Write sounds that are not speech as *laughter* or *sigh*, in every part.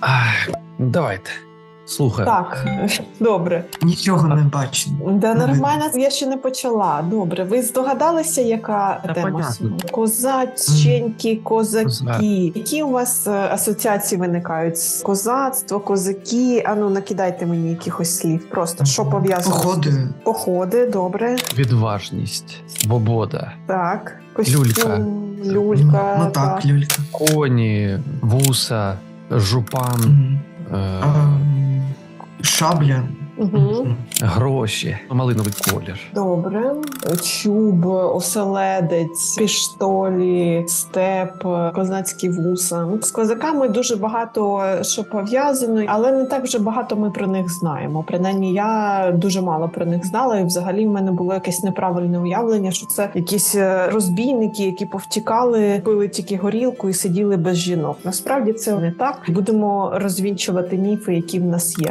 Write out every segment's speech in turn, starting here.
Ах, давайте. Слухаю. Так, добре. Нічого не бачно. Да, нормально, я ще не почала. Добре, ви здогадалися, яка Та тема? понятно. сьогодні? Козаченьки, козаки. Козак. Які у вас е, асоціації виникають? Козацтво, козаки. Ану, накидайте мені якихось слів. Просто що пов'язано? Походи. Походи, добре. Відважність, свобода, Так. Люлька. Люлька. Ну так, люлька. коні, вуса, жупан, е, Шабля. Угу. гроші, малиновий колір. Добре. Чуб, оселедець, піштолі, степ, козацькі вуса. З козаками дуже багато що пов'язано, але не так вже багато ми про них знаємо. Принаймні, я дуже мало про них знала, і взагалі в мене було якесь неправильне уявлення, що це якісь е, розбійники, які повтікали, пили тільки горілку і сиділи без жінок. Насправді це не так. Будемо розвінчувати міфи, які в нас є.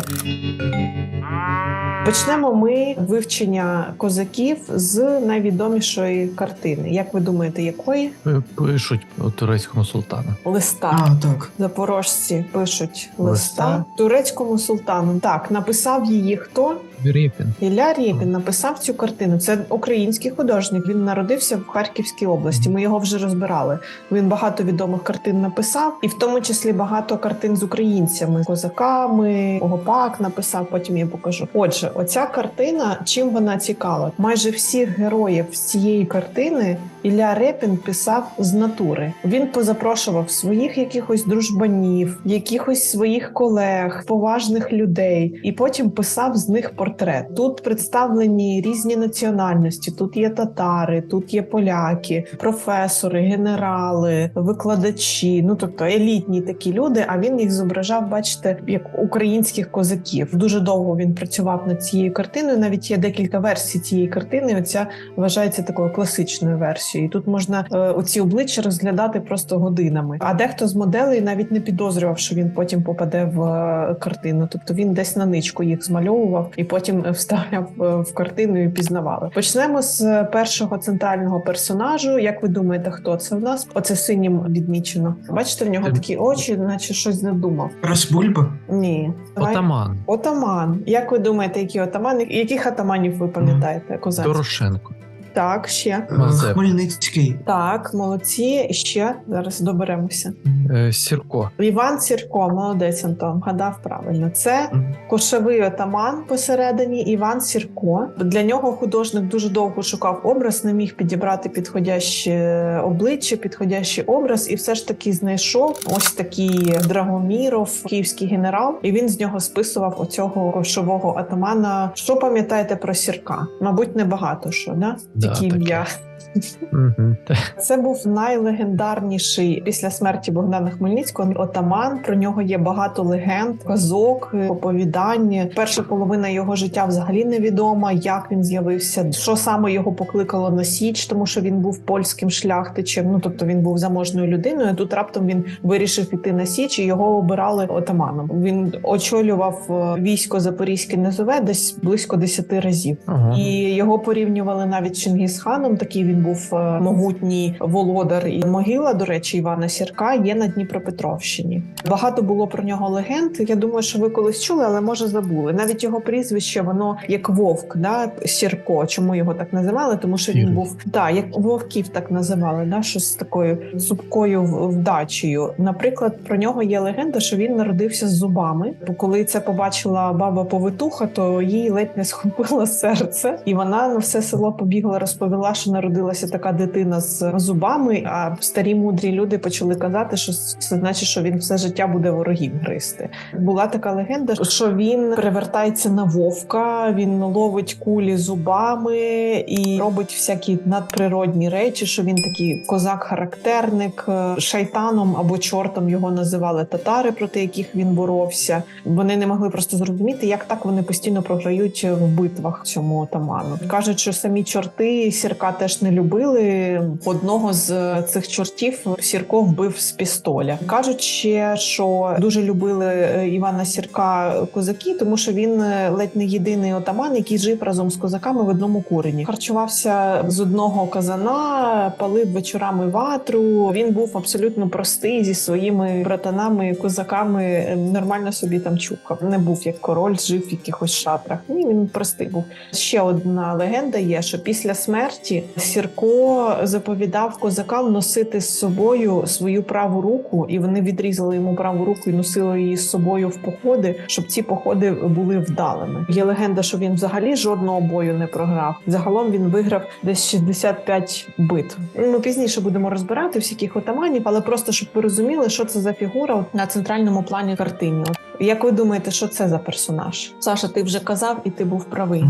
Почнемо ми вивчення козаків з найвідомішої картини. Як ви думаєте, якої Пишуть турецькому султану. листа? А, так. Запорожці пишуть Листа? листа турецькому султану. Так, написав її хто? Рєпін. Ілля Рєпін написав цю картину. Це український художник. Він народився в Харківській області. Ми його вже розбирали. Він багато відомих картин написав, і в тому числі багато картин з українцями, козаками. Гопак написав. Потім я покажу. Отже, оця картина, чим вона цікава? Майже всіх героїв з цієї картини Ілля Репін писав з натури. Він позапрошував своїх якихось дружбанів, якихось своїх колег, поважних людей, і потім писав з них портрет. Тут представлені різні національності. Тут є татари, тут є поляки, професори, генерали, викладачі. Ну тобто елітні такі люди. А він їх зображав, бачите, як українських козаків. Дуже довго він працював над цією картиною. Навіть є декілька версій цієї картини. Оця вважається такою класичною версією. Тут можна е, оці обличчя розглядати просто годинами. А дехто з моделей навіть не підозрював, що він потім попаде в е, картину. Тобто він десь на ничку їх змальовував і потім е, вставляв е, в картину і пізнавали. Почнемо з е, першого центрального персонажу. Як ви думаєте, хто це в нас? Оце синім відмічено. Бачите, в нього такі очі, наче щось задумав. Розбульба. Ні, Отаман. Отаман. Як ви думаєте, які отамани? Яких отаманів ви пам'ятаєте? Козацьких? Дорошенко. Так, ще. Мазеп. Хмельницький. Так, молодці. Ще зараз доберемося. Е, Сірко. Іван Сірко, молодець Антон, гадав правильно. Це Мгм. кошовий отаман посередині. Іван Сірко. Для нього художник дуже довго шукав образ, не міг підібрати підходяще обличчя, підходящий образ, і все ж таки знайшов ось такий Драгоміров, київський генерал, і він з нього списував оцього кошового атамана. Що пам'ятаєте про Сірка? Мабуть, небагато що, да? Да, таке. ім'я. Це був найлегендарніший після смерті Богдана Хмельницького отаман. Про нього є багато легенд, казок, оповідань. Перша половина його життя взагалі невідома, як він з'явився, що саме його покликало на січ, тому що він був польським шляхтичем. Ну тобто він був заможною людиною. Тут раптом він вирішив іти на січ, і його обирали отаманом. Він очолював е, військо Запорізьке Низове десь близько 10 разів. Ага. І його порівнювали навіть з Чингісханом. Такий він був е, могутній володар. І могила, до речі, Івана Сірка є на Дніпропетровщині. Багато було про нього легенд. Я думаю, що ви колись чули, але може забули. Навіть його прізвище, воно як вовк, да Сірко. Чому його так називали? Тому що він був да, як вовків так називали, да, щось з такою зубкою вдачею. Наприклад, про нього є легенда, що він народився з зубами. Бо коли це побачила баба повитуха, то їй ледь не схопило *laughs* серце, і вона на все село побігла, розповіла, що народилася така дитина з зубами. А старі мудрі люди почали казати, що це значить, що він все життя буде ворогів гризти. Була така легенда, що він перевертається на вовка, він ловить кулі зубами і робить всякі надприродні речі. Що він такий козак-характерник, е, шайтаном або чортом його називали татари, проти яких він боровся. Вони не могли просто зрозуміти, як так вони постійно програють в битвах цьому отаману. кажуть, що самі чорти сірка теж не не любили. Одного з е, цих чортів Сірко вбив з пістоля. Кажуть ще, що дуже любили е, Івана Сірка козаки, тому що він е, ледь не єдиний отаман, який жив разом з козаками в одному курені. Харчувався з одного казана, палив вечорами ватру. Він був абсолютно простий зі своїми братанами, козаками. Нормально собі там чухав. Не був як король, жив в якихось шатрах. Ні, він простий був. Ще одна легенда є, що після смерті Сірко заповідав козакам носити з собою свою праву руку, і вони відрізали йому праву руку і носили її з собою в походи, щоб ці походи були вдалими. Є легенда, що він взагалі жодного бою не програв. Загалом він виграв десь 65 битв. Ми пізніше будемо розбирати всяких отаманів, але просто щоб ви розуміли, що це за фігура на центральному плані картини. От Як ви думаєте, що це за персонаж? Саша, ти вже казав, і ти був правий.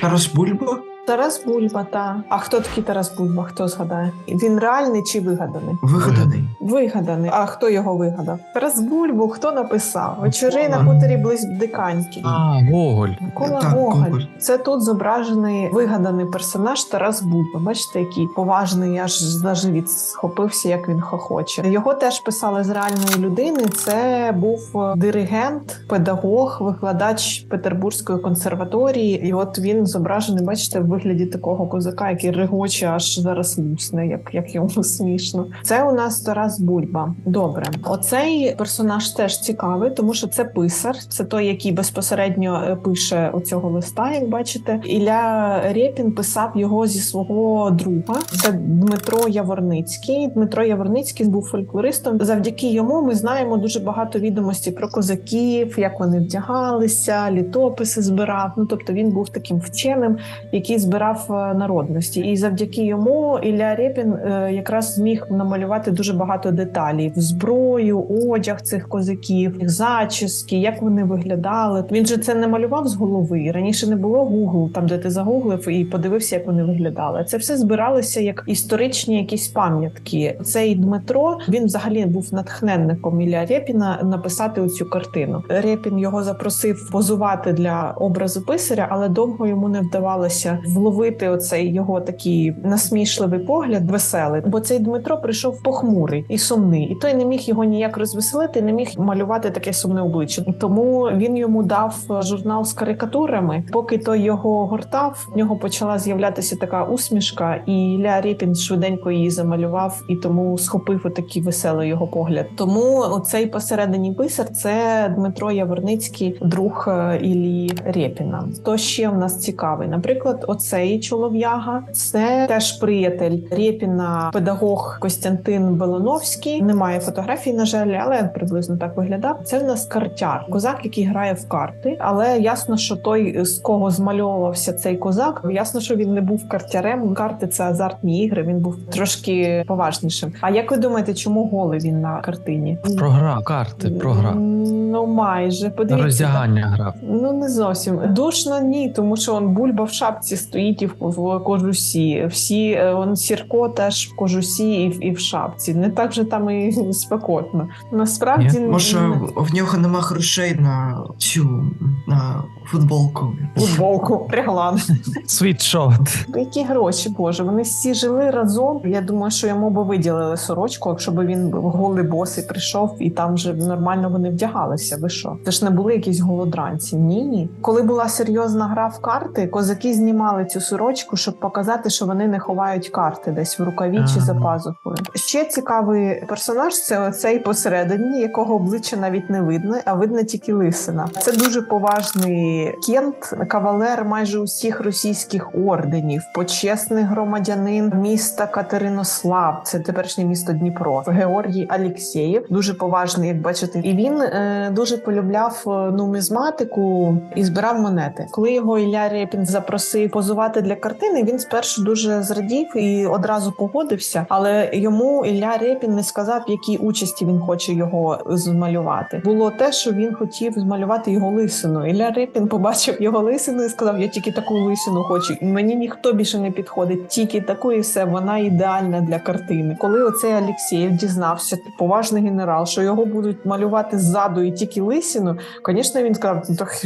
Тарас Бульба? Тарас Бульба, та. А хто такий Тарас Бульба? Хто згадає? Він реальний чи вигаданий? Вигаданий. Вигаданий. А хто його вигадав? Тарас Бульбу, хто написав? Вечори на хуторі Близдиканський. А, Гоголь. Микола Так, Гоголь. Гоголь. Це тут зображений вигаданий персонаж Тарас Бульба. Бачите, який поважний, аж за живіт схопився, як він хохоче. Його теж писали з реальної людини. Це був е, диригент, педагог, викладач Петербурзької консерваторії. І от він зображений, бачите, в вигляді такого козака, який регоче, аж зараз лусне, як, як йому *laughs* смішно. Це у нас Тарас Бульба. Добре, оцей персонаж теж цікавий, тому що це писар, це той, який безпосередньо е, пише оцього листа. Як бачите, Ілля Рєпін писав його зі свого друга. Це Дмитро Яворницький. Дмитро Яворницький був фольклористом. Завдяки йому ми знаємо дуже багато відомостей про козаків, як вони вдягалися, літописи збирав. Ну тобто він був таким вченим, який збирав е, народності. І завдяки йому Ілля Рєпін е, якраз зміг намалювати дуже багато деталей: зброю, одяг цих козаків, їх зачіски, як вони виглядали. Він же це не малював з голови. Раніше не було Google, там де ти загуглив і подивився, як вони виглядали. Це все збиралося як історичні якісь пам'ятки. Цей Дмитро він взагалі був натхненником Ілля Рєпіна написати оцю картину. Рєпін його запросив позувати для образу писаря, але довго йому не вдавалося вловити оцей його такий насмішливий погляд, веселий. Бо цей Дмитро прийшов похмурий і сумний, і той не міг його ніяк розвеселити, не міг малювати таке сумне обличчя. Тому він йому дав журнал з карикатурами. Поки той його гортав, в нього почала з'являтися така усмішка, і Ілля Рєпін швиденько її замалював і тому схопив отакий веселий його погляд. Тому оцей посередині писар це Дмитро Яворницький, друг е, Іллі Рєпіна. Хто ще в нас цікавий? Наприклад, оцей чолов'яга це теж приятель Рєпіна, педагог Костянтин Белоновський. Немає фотографій, на жаль, але приблизно так виглядав. Це в нас картяр, козак, який грає в карти. Але ясно, що той, з кого змальовувався цей козак, ясно, що він не був картярем. Карти це азартні ігри. Він був трошки поважнішим. А як ви думаєте, чому голий він на картині? Програв, карти, програв. Ну майже На подивіться. роздягання грав. Ну не зовсім душно ні, тому що он бульба в шапці стоїть і в, в кожусі. Всі е, он сірко теж в кожусі і в, і в шапці. Не так же там і *laughs* спекотно. Насправді Ні. Може, в нього нема грошей на цю на футболку. футболку реглан. Світшот. Які гроші, боже, вони всі жили разом. Я думаю, що йому би виділили сорочку, якщо б він голий босий прийшов і там вже нормально вони вдягалися. Ви що? Це ж не були якісь голодранці. Ні, ні. Коли була серйозна гра в карти, козаки знімали цю сорочку, щоб показати, що вони не ховають карти десь в рукаві чи за пазухою. Ще цікавий персонаж це оцей посередині, якого обличчя навіть не видно, а видно тільки лисина. Це дуже поважний кент, кавалер майже усіх російських орденів, почесний громадянин міста Катеринослав, це теперішнє місто Дніпро. Георгій Алєксєєв, дуже поважний, як бачите, і він е, дуже полюбляв е, нумізматику і збирав монети. Коли його Ілля Рєпін запросив позувати для картини, він спершу дуже зрадів і одразу погодився. Але йому Ілля Рєпін не сказав, в якій участі він хоче його змалювати. Було те, що він хотів змалювати його лисину. Ілля Рєпін побачив його лисину і сказав: Я тільки таку лисину хочу. Мені ніхто більше не підходить, тільки таку і все. Вона ідеальна для картини. Коли оцей Алєксєєв дізнався, поважний генерал, що його будуть малювати ззаду і тільки лисину, звісно, він сказав: «Ну, так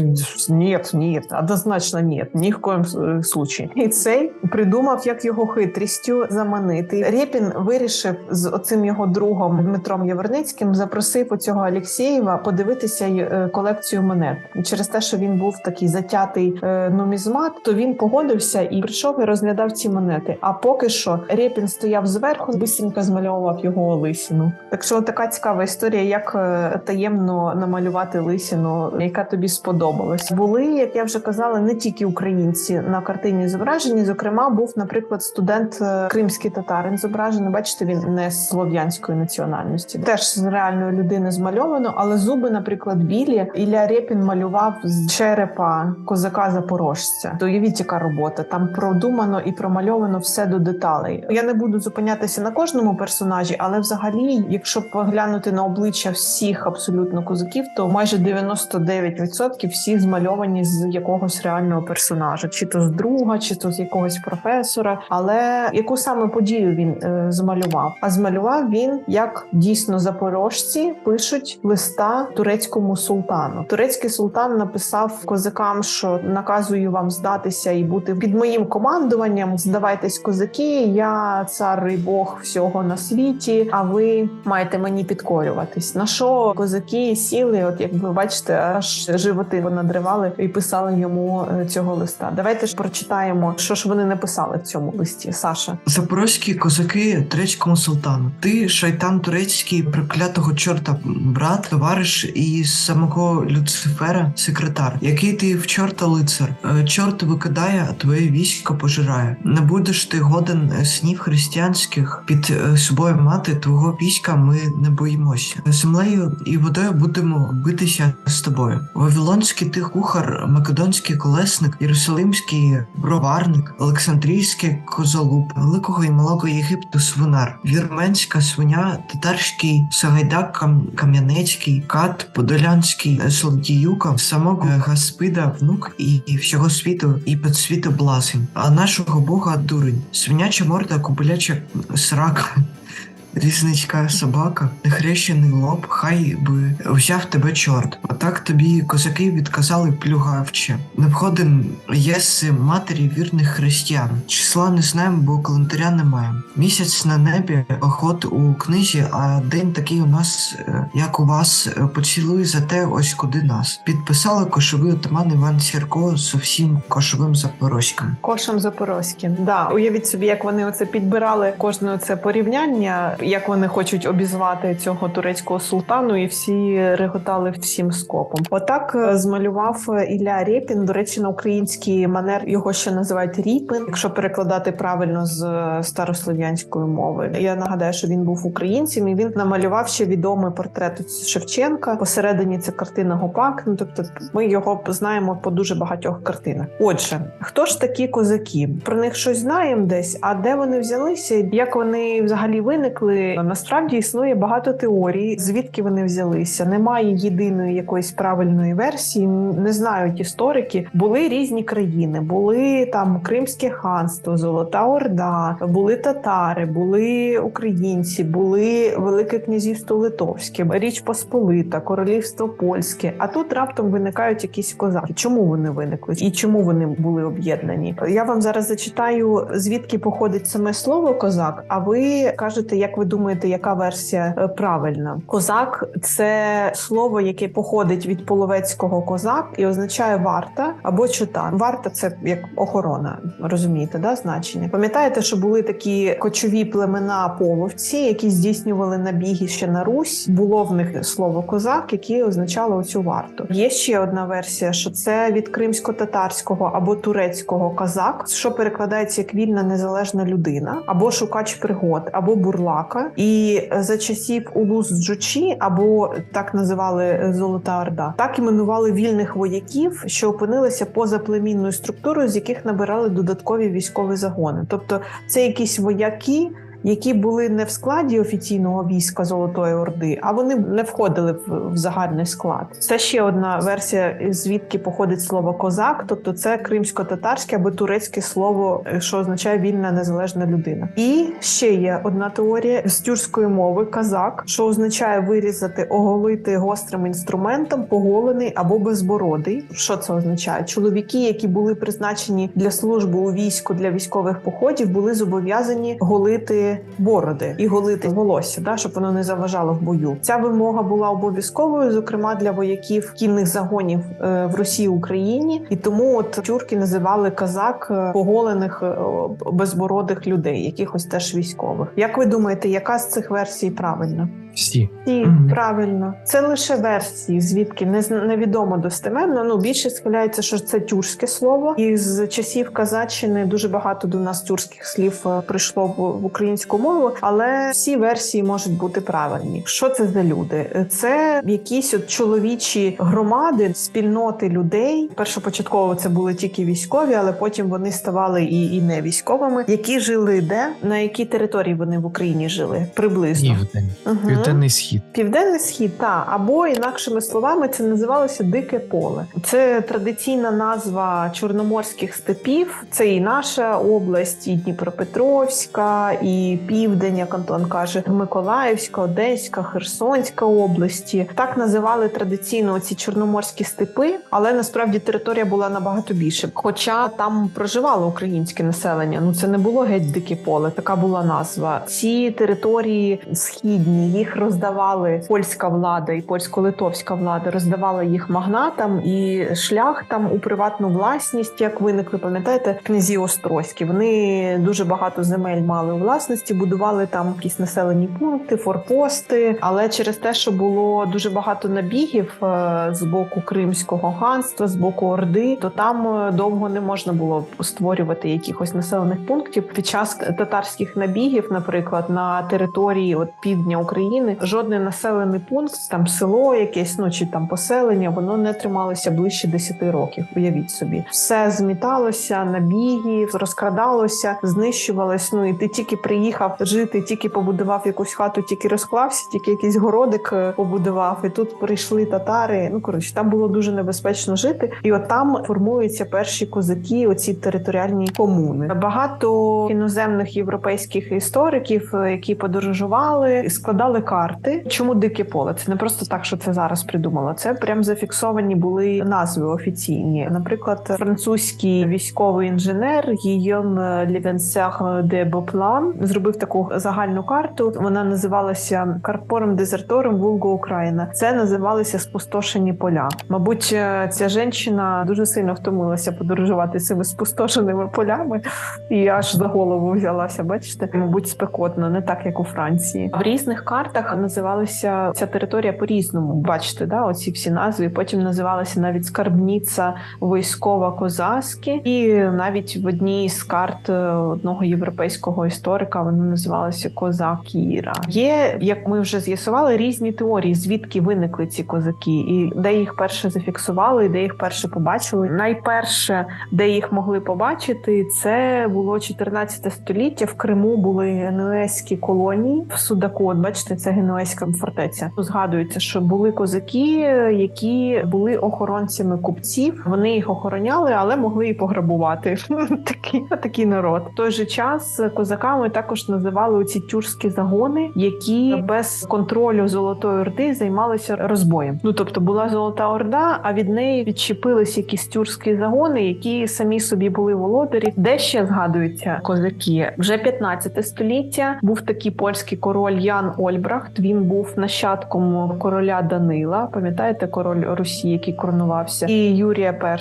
ні, ні, однозначно ні, ні в коєму несучий. І цей придумав, як його хитрістю заманити. Рєпін вирішив з оцим його другом Дмитром Яворницьким запросив у цього Алєксєєва подивитися е, колекцію монет. Через те, що він був такий затятий е, нумізмат, то він погодився і прийшов і розглядав ці монети. А поки що Рєпін стояв зверху, бистренько змальовував його лисину. Так що така цікава історія, як е, таємно намалювати лисину, яка тобі сподобалась. Були, як я вже казала, не тільки українці на картині зображені. Зокрема, був, наприклад, студент е, кримський татарин зображений. Бачите, він не з слов'янської національності, теж з реальної людини змальовано, але зуби, наприклад, білі. Ілля Рєпін малював з черепа козака запорожця. То уявіть, яка робота там продумано і промальовано все до деталей. Я не буду зупинятися на кожному персонажі, але взагалі, якщо поглянути на обличчя всіх абсолютно козаків, то майже 99% всі змальовані з якогось реального персонажа, чи то з друга, чи то з якогось професора. Але яку саме подію він е, змалював? А змалював він як дійсно запорожці пишуть листа турецькому султану. Турецький султан написав козакам, що наказую вам здатися і бути під моїм командуванням. Здавайтесь, козаки, я цар і Бог всього на світі. А ви маєте мені підкорюватись. На що козаки сіли? От як ви бачите, аж животи понадривали і писали йому е, цього листа. Давайте ж прочитаємо, що ж вони написали в цьому листі. Саша. Запорозькі козаки турецькому султану. Ти шайтан турецький, проклятого чорта, брат, товариш і самого Люцифера, секретар. Який ти в чорта лицар? Е, Чорт викидає, а твоє військо пожирає. Не будеш ти годен снів християнських під е, собою мати твого війська. Ми не боїмося. Землею і водою будемо битися з тобою. Вавилонський ти кухар, македонський колесник, єрусалимський броварник, Олександрійський козолуб, великого і малого Єгипту свинар, вірменська свиня, татарський Сагайдак Кам- Кам'янецький, Кат, Подолянський, Солодіюка, самого Гаспида, внук і всього світу, і підсвіту блазень, а нашого Бога дурень, свиняча морда, кобиляча срака. Різничка собака, нехрещений лоб, хай би взяв тебе чорт. Отак тобі козаки відказали плюгавче. Не входим єси матері вірних християн. Числа не знаємо, бо календаря немає. Місяць на небі, охот у книзі, а день такий у нас, е, як у вас, е, поцілуй за те, ось куди нас. Підписали кошовий отаман Іван Сірко з всім кошовим запорозьком. Кошем Запорозьким. Да, уявіть собі, як вони оце підбирали кожне це порівняння, як вони хочуть обізвати цього турецького султану, і всі реготали всім скопом. Отак е, змалював е, Ілля Рєпін. До речі, на український манер його ще називають Ріпин, якщо перекладати правильно з е, старослов'янської мови. Я нагадаю, що він був українцем і він намалював ще відомий портрет Шевченка. Посередині це картина Гопак. Ну тобто, ми його знаємо по дуже багатьох картинах. Отже, хто ж такі козаки? Про них щось знаємо десь. А де вони взялися? Як вони взагалі виникли? Насправді існує багато теорій, звідки вони взялися. Немає єдиної якоїсь правильної версії. Не знають історики. Були різні країни, були там Кримське ханство, Золота Орда, були татари, були українці, були Велике князівство Литовське, Річ Посполита, Королівство Польське. А тут раптом виникають якісь козаки. Чому вони виникли і чому вони були об'єднані? Я вам зараз зачитаю звідки походить саме слово козак. А ви кажете, як ви думаєте, яка версія е, правильна? Козак це слово, яке походить від половецького козак і означає варта або чотан. Варта це як охорона, розумієте, да значення? Пам'ятаєте, що були такі кочові племена половці, які здійснювали набіги ще на Русь. Було в них слово козак, яке означало оцю варту. Є ще одна версія, що це від кримсько-татарського або турецького казак, що перекладається як вільна незалежна людина, або шукач пригод, або бурлака. І за часів улус Джучі, або так називали Золота Орда, так іменували вільних вояків, що опинилися поза племінною структурою, з яких набирали додаткові військові загони. Тобто це якісь вояки, які були не в складі офіційного війська Золотої Орди, а вони не входили в, в загальний склад. Це ще одна версія, звідки походить слово козак, тобто це кримсько-татарське або турецьке слово, що означає вільна незалежна людина. І ще є одна теорія з тюркської мови казак, що означає вирізати, оголити гострим інструментом, поголений або безбородий. Що це означає? Чоловіки, які були призначені для служби у війську для військових походів, були зобов'язані голити бороди і голити волосся, да, щоб воно не заважало в бою. Ця вимога була обов'язковою, зокрема для вояків кінних загонів е, в Росії Україні, і тому от тюрки називали казак е, поголених е, безбородих людей, якихось теж військових. Як ви думаєте, яка з цих версій правильна? Всі. Ті, Мгм. правильно, це лише версії, звідки не невідомо достеменно. Ну більше схиляється, що це тюркське слово, і з часів казаччини дуже багато до нас тюркських слів е, прийшло в, українську мову, але всі версії можуть бути правильні. Що це за люди? Це якісь от чоловічі громади, спільноти людей. Першопочатково це були тільки військові, але потім вони ставали і, і не військовими, які жили де на якій території вони в Україні жили приблизно. Південь. Мгм. Південний схід. Південний схід, та або інакшими словами, це називалося дике поле. Це традиційна назва чорноморських степів. Це і наша область, і Дніпропетровська, і Південь, як Антон каже, Миколаївська, Одеська, Херсонська області. Так називали традиційно ці чорноморські степи, але насправді територія була набагато більше. Хоча там проживало українське населення. Ну це не було геть дике поле. Така була назва. Ці території східні їх роздавали польська влада і польсько-литовська влада роздавала їх магнатам і шляхтам у приватну власність. Як виникли, пам'ятаєте, князі Острозькі. Вони дуже багато земель мали у власності, будували там якісь населені пункти, форпости. Але через те, що було дуже багато набігів е, з боку Кримського ханства, з боку Орди, то там е, довго не можна було створювати якихось населених пунктів. Під час татарських набігів, наприклад, на території от півдня України, жодний населений пункт, там село якесь, ну чи там поселення, воно не трималося ближче 10 років. Уявіть собі, все зміталося, набігів, розкрадалося, знищувалось. Ну і ти тільки приїхав жити, тільки побудував якусь хату, тільки розклався, тільки якийсь городик е, побудував, і тут прийшли татари. Ну коротше, там було дуже небезпечно жити, і от там формуються перші козаки, оці територіальні комуни. Багато іноземних європейських істориків, е, які подорожували, складали карти. Чому дике поле? Це не просто так, що це зараз придумало. Це прям зафіксовані були назви офіційні. Наприклад, французький військовий інженер Гійом Лівенсях де Боплан зробив таку загальну карту. Вона називалася Карпором Дезертором Вулго Україна. Це називалися спустошені поля. Мабуть, е, ця жінка дуже сильно втомилася подорожувати цими спустошеними полями і аж за голову взялася. Бачите, мабуть, спекотно, не так як у Франції. В різних картах називалася ця територія по-різному. Бачите, да, оці всі назви. Потім називалася навіть скарбниця військова козацькі, і навіть в одній з карт е, одного європейського історика вона називалася Козак Кіра. Є, як ми вже з'ясували, різні теорії, звідки виникли ці козаки, і де їх перше зафіксували, і де їх перше побачили. Найперше, де їх могли побачити, це було 14 століття. В Криму були генуезькі колонії в Судаку. От бачите, це генуезька фортеця. Згадується, що були козаки, які були охоронцями купців. Вони їх охороняли, але могли і пограбувати. *laughs* Такий такий народ. В той же час козаками також називали оці тюркські загони, які без контролю золотої орди займалися розбоєм. Ну тобто була золота орда, а від неї відчепились якісь тюркські загони, які самі собі були володарі. Де ще згадуються козаки? Вже 15 століття був такий польський король Ян Ольбрахт. Він був нащадком короля Данила. Пам'ятаєте, король Росії, який коронувався, і Юрія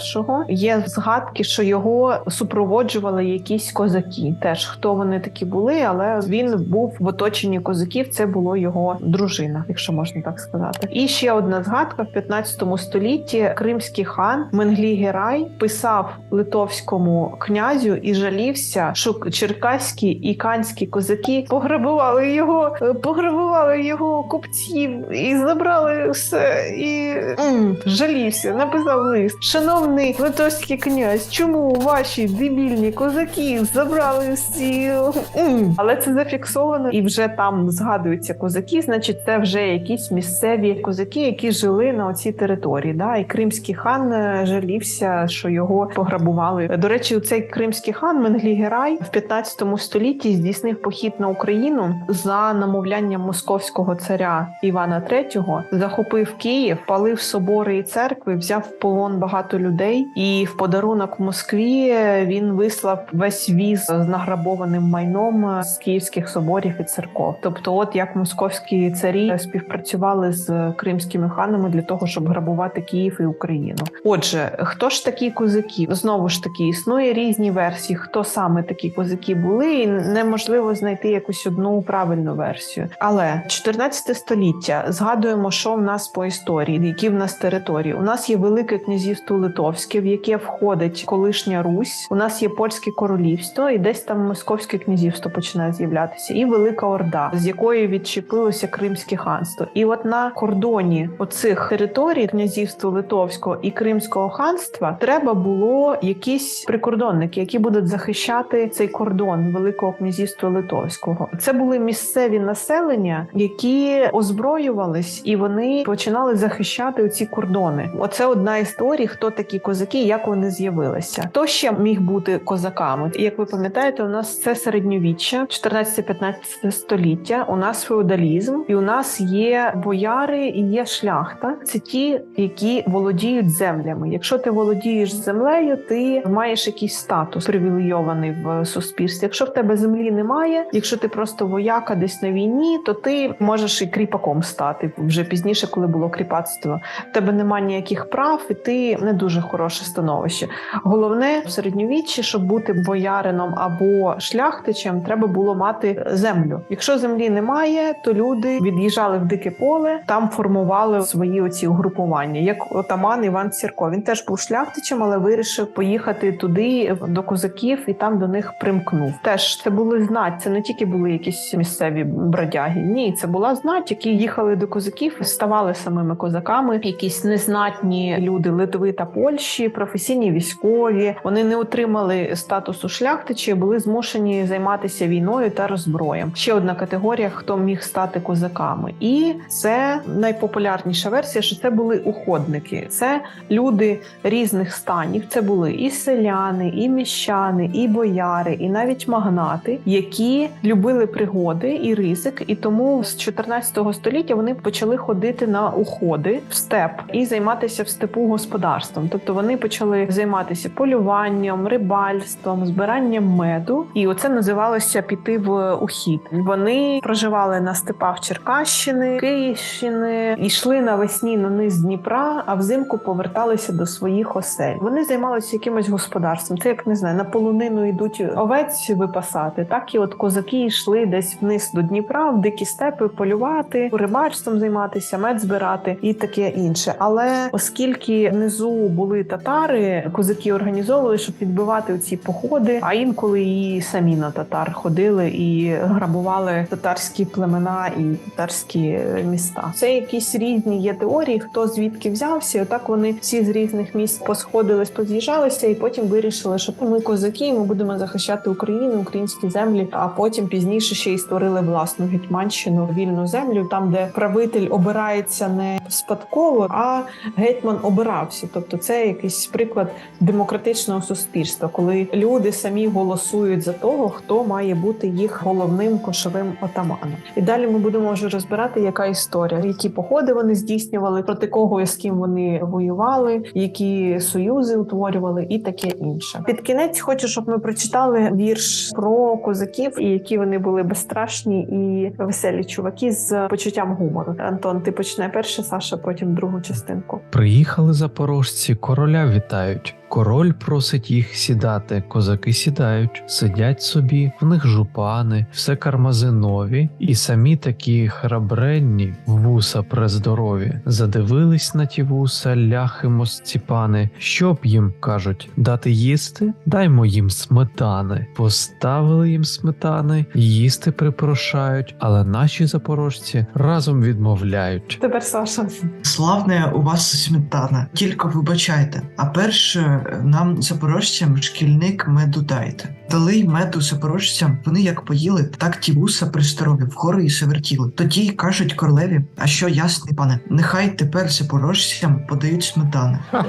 І. Є згадки, що його супроводжували якісь козаки. Теж хто вони такі були, але він був в оточенні козаків. Це було його дружина, якщо можна так сказати. І ще одна згадка в 15 столітті. Кримський хан Менглі Герай писав литовському князю і жалівся, що черкаські і канські козаки пограбували його, е, пограбували забрали його купців і забрали все. І м, жалівся, написав лист. Шановний литовський князь, чому ваші дебільні козаки забрали всі? М. Але це зафіксовано і вже там згадуються козаки. Значить, це вже якісь місцеві козаки, які жили на оцій території. Да? І кримський хан е, жалівся, що його пограбували. До речі, цей кримський хан Менглі-Герай в 15 столітті здійснив похід на Україну за намовлянням московського царя Івана III, захопив Київ, палив собори і церкви, взяв в полон багато людей. І в подарунок Москві він вислав весь віз з награбованим майном з київських соборів і церков. Тобто, от як московські царі співпрацювали з кримськими ханами для того, щоб грабувати Київ і Україну. Отже, хто ж такі козаки? Знову ж таки, існує різні версії, хто саме такі козаки були, і неможливо знайти якусь одну правильну версію. Але 14 століття згадуємо, що в нас по історії, які в нас території. У нас є Велике князівство Литовське, в яке входить колишня Русь. У нас є польське королівство, і десь там московське князівство починає з'являтися, і Велика Орда, з якої відчепилося Кримське ханство. І от на кордоні оцих територій князівства Литовського і Кримського ханства треба було якісь прикордонники, які будуть захищати цей кордон Великого князівства Литовського. Це були місцеві населення, які озброювались і вони починали захищати оці кордони. Оце одна історія, хто такі козаки, як вони з'явилися. Хто ще міг бути козаками? Як ви пам'ятаєте, у нас це середньовіччя, 14-15 століття. У нас феодалізм, і у нас є бояри і є шляхта. Це ті, які володіють землями. Якщо ти володієш землею, ти маєш якийсь статус привілейований в суспільстві. Якщо в тебе землі немає, якщо ти просто вояка десь на війні, то ти можеш і кріпаком стати вже пізніше, коли було кріпацтво. В тебе немає ніяких прав, і ти не дуже хороше становище. Головне в середньовіччі, щоб бути боярином або шляхтичем, треба було мати землю. Якщо землі немає, то люди від'їжджали в дике поле, там формували свої оці угрупування. Як отаман Іван Сірко. Він теж був шляхтичем, але вирішив поїхати туди до козаків і там до них примкнув. Теж це були знать. Це не тільки були якісь місцеві бродяги. Ні, це була знать, які їхали до козаків, ставали самими козаками. Якісь незнатні люди Литви та Польщі, професійні військові. Вони не отримали статусу шляхтичі, були змушені займатися війною та розброєм. Ще одна категорія, хто міг стати козаками, і це найпопулярніша версія, що це були уходники. Це люди різних станів. Це були і селяни, і міщани, і бояри, і навіть магнати, які любили пригоди і ризик. І тому з 14 століття вони почали ходити на уходи в степ і займатися в степу господарством. Тобто вони почали займатися полюванням, рибальством, збиранням меду, і оце називалося піти в ухід. Вони проживали на степах Черкащини, Київщини, йшли навесні на низ Дніпра, а взимку поверталися до своїх осель. Вони займалися якимось господарством. Це як не знаю, на полонину йдуть овець випасати. Так і от козаки йшли десь вниз до Дніпра, в дикі степи полювати, рибальством займатися, мед збирати і таке інше. Але оскільки внизу були татари, козаки організовували, щоб відбивати ці походи. А інколи і самі на татар ходили і грабували татарські племена і татарські міста. Це якісь різні є теорії, хто звідки взявся. І Отак вони всі з різних місць посходились, поз'їжджалися, і потім вирішили, що ми козаки, ми будемо захищати Україну, українські землі. А потім пізніше ще й створили власну гетьманщину, вільну землю, там де правитель обирається не спадково, а гетьман обирався. Тобто, це якийсь приклад демократичного суспільства, коли люди самі голосують за того, хто має бути їх головним кошовим отаманом. І далі ми будемо вже розбирати, яка історія, які походи вони здійснювали, проти кого і з ким вони воювали, які союзи утворювали, і таке інше. Під кінець хочу, щоб ми прочитали вірш про козаків, і які вони були безстрашні і веселі чуваки з почуттям гумору. Антон, ти почне перше, Саша, потім другу частинку. Приїхали запорожці, короля вітають. Король просить їх сідати, козаки сідають, сидять собі, в них жупани, все кармазинові, і самі такі храбренні, вуса прездорові. Задивились на ті вуса, ляхи мосціпани. Що б їм кажуть, дати їсти? Даймо їм сметани. Поставили їм сметани, їсти припрошають, але наші запорожці разом відмовляють. Тепер Саша. Славне у вас сметана, тільки вибачайте. А перше нам запорожцям шкільник меду дайте. Дали й меду запорожцям, вони як поїли, так ті вуса присторові вгору і севертіли. Тоді й кажуть королеві, а що ясний пане, нехай тепер запорожцям подають сметани. *laughs*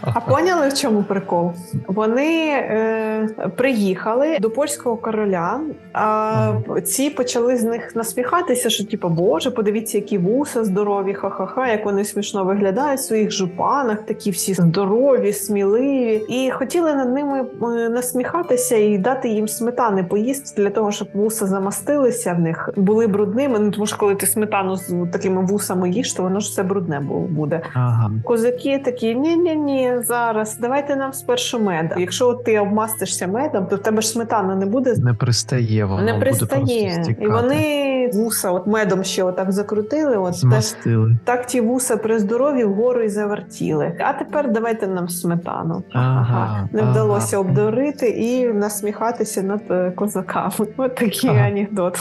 А поняли в чому прикол? Вони е, приїхали до польського короля, а ці почали з них насміхатися, що типу, Боже, подивіться, які вуса здорові, ха-ха-ха, як вони смішно виглядають в своїх жупанах, такі всі здорові, сміливі. І хотіли над ними е, насміхатися і дати їм сметани поїсти для того, щоб вуса замастилися в них, були брудними. Ну тому що коли ти сметану з такими вусами їш, то воно ж все брудне буде. Ага. Козаки такі: ні, ні, ні, зараз давайте нам спершу мед. Якщо ти обмастишся медом, то в тебе ж сметана не буде. Не пристає воно, Не пристає, стікати. і вони вуса от медом ще отак закрутили. От змастили. так ті вуса при здоров'ї вгору і завертіли. А тепер давайте нам сметану. Ага, Не ага. вдалося обдурити і насміхатися над е, козаками. *laughs* От такий Ага. анекдот.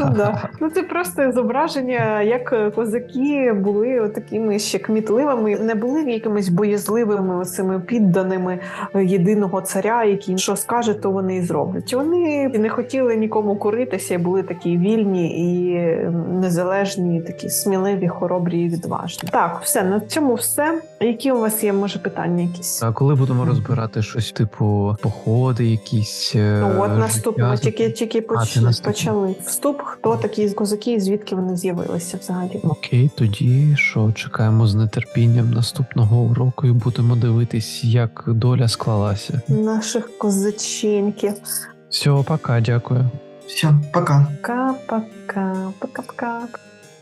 Ну, да. ну це просто зображення, як е, козаки були такими ще кмітливими, не були якимись боязливими оцими підданими е, єдиного царя, який що скаже, то вони і зроблять. Вони не хотіли нікому коритися, були такі вільні і незалежні, такі сміливі, хоробрі і відважні. Так, все на цьому все. Які у вас є може питання? Якісь А коли будемо розбирати щось типу походи, якісь е, ну от наступно життя? тільки тільки А, поч... це почали вступ. Хто такі козаки, і звідки вони з'явилися взагалі? Окей, тоді що чекаємо з нетерпінням наступного уроку і будемо дивитись, як доля склалася. Наших козаченьків. Всього, пока, дякую. Все, пока. Пока-пока, пока-пока.